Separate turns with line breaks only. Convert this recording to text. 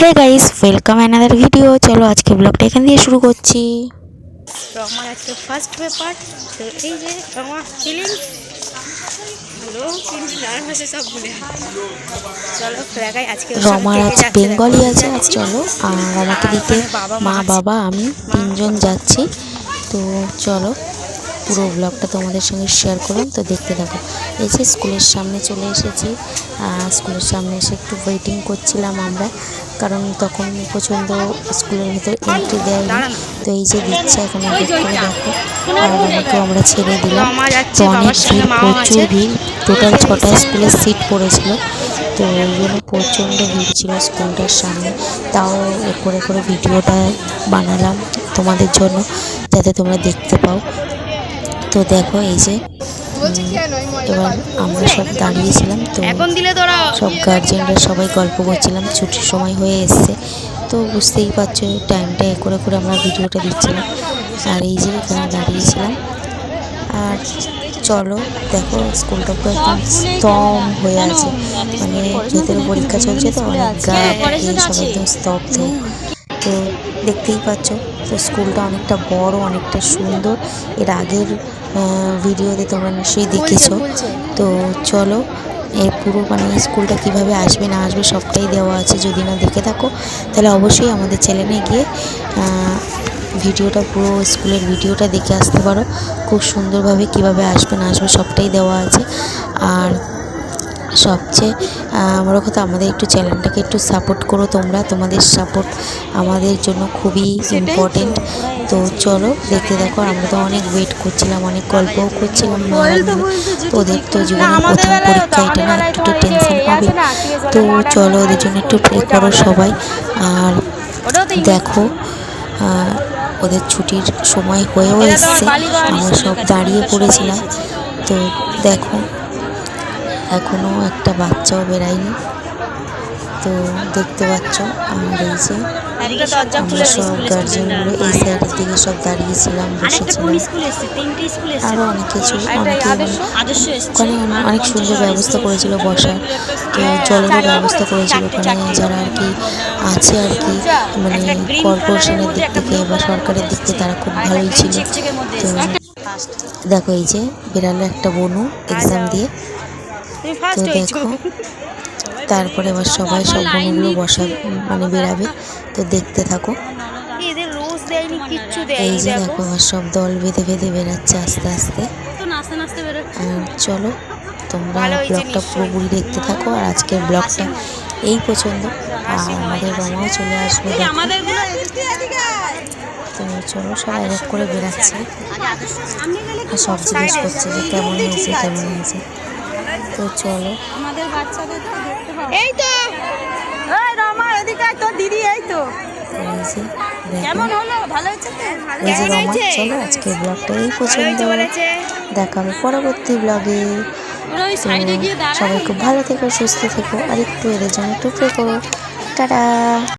Hey guys welcome another video চলো আজকে ব্লগটা এখান দিয়ে শুরু করছি।
রমার আজকে ফার্স্ট পেপার তো এই যে রমা ফিলিংস হ্যালো কিন্তু সব ভুলে। চলো দেখাই আজকে
রমার আজ বেঙ্গলি আছে আজ চলো। আর রমাকে দিতে
মা
বাবা আমি তিনজন যাচ্ছি। তো চলো। পুরো ব্লগটা তোমাদের সঙ্গে শেয়ার করুন তো দেখতে থাকো। এই যে স্কুলের সামনে চলে এসেছি। স্কুলের সামনে এসে একটু ওয়েটিং করছিলাম আমরা, কারণ তখন প্রচণ্ড স্কুলের ভিতর এন্ট্রি দেয়নি। তো এই যে দিচ্ছে এখন দেখো। আর আমাকে আমরা ছেড়ে দিলাম। তো অনেক ভিড়, প্রচুর ভিড়। টোটাল ছটা স্কুলের সিট পড়েছিল। তো ওই জন্য প্রচণ্ড ভিড় ছিল স্কুলটার সামনে। তাও করে করে ভিডিওটা বানালাম তোমাদের জন্য, যাতে তোমরা দেখতে পাও। তো দেখো এই যে এবার আমরা সব দাঁড়িয়েছিলাম তো
এখন দিলে তোরা
সব গার্জেনরা সবাই গল্প করছিলাম ছুটির সময় হয়ে এসছে। তো বুঝতেই পারছ টাইমটা এ করে করে আমরা ভিডিওটা দিচ্ছিলাম। আর এই যে এখানে দাঁড়িয়েছিলাম। আর চলো দেখো স্কুলটা পুরো একদম স্তম হয়ে আছে। মানে ভেতরে পরীক্ষা চলছে তো অনেক গাছ এইসব একদম স্তব্ধ। তো দেখতেই পাচ্ছ তো স্কুলটা অনেকটা বড় অনেকটা সুন্দর। এর আগের ভিডিওতে তোমরা নিশ্চয়ই দেখেছ। তো চলো এর পুরো মানে স্কুলটা কীভাবে আসবে না আসবে সবটাই দেওয়া আছে যদি না দেখে থাকো। তাহলে অবশ্যই আমাদের চ্যানেলে গিয়ে ভিডিওটা পুরো স্কুলের ভিডিওটা দেখে আসতে পারো। খুব সুন্দরভাবে কীভাবে আসবে না আসবে সবটাই দেওয়া আছে। আর সবচেয়ে বড় কথা আমাদের একটু চ্যানেলটাকে একটু সাপোর্ট করো তোমরা। তোমাদের সাপোর্ট আমাদের জন্য খুবই ইম্পর্টেন্ট তো চলো দেখতে দেখো আমরা তো অনেক ওয়েট করছিলাম অনেক গল্পও করছিলাম তো ওদের তো জীবনের প্রথম পরীক্ষা এটা না একটু তো টেনশন হবে। তো চলো ওদের জন্য একটু প্রে করো সবাই। আর দেখো ওদের ছুটির সময় হয়েও এসছে আমরা সব দাঁড়িয়ে পড়েছিলাম। তো দেখো এখনও একটা বাচ্চাও বেরায়নি। তো দেখতে পাচ্ছ আমার এই যে আমরা সব গার্জেনগুলো এই সাইডের দিকে সব দাঁড়িয়েছিলাম বসেছিলাম। আরও অনেক কিছু অনেকে ওখানে অনেক সুন্দর ব্যবস্থা করেছিল বসার। তো জলেরও ব্যবস্থা করেছিল ওখানে। যারা আর কি আছে আর কি মানে কর্পোরেশনের দিক থেকে বা সরকারের দিক থেকে তারা খুব ভালোই ছিল। তো দেখো এই যে বেরালো একটা বনু এক্সাম দিয়ে।
তুমি
তো দেখো তারপরে আবার সবাই সব বনুগুলো বসা মানে বেরাবে। তো দেখতে থাকো। এই যে
দেখো।
আমার সব দল বেঁধে বেঁধে বেরাচ্ছে আস্তে আস্তে। আর চলো তোমরা ব্লগটা। পুরোপুরি দেখতে থাকো আর আজকের ব্লগটা এই পছন্দ আর আমাদের রমাও চলে আসবে তো চলো সবাই এক এক করে বেরাচ্ছে আর সব জিজ্ঞেস করছে যে কেমন হয়েছে কেমন হয়েছে। তো চলো।
আমাদের বাচ্চাদের এই তো। এই রমা এদিকে আয়, দিদি এই তো।
এই
কেমন হলো? ভালো হয়েছে তো?
এই চলো আজকের ব্লগটা এই পছন্দ দেখা হবে পরবর্তী ব্লগে সবাই খুব ভালো থেকো সুস্থ থেকো। আর একটু এদের জন্য একটু প্রে করো। টাটা।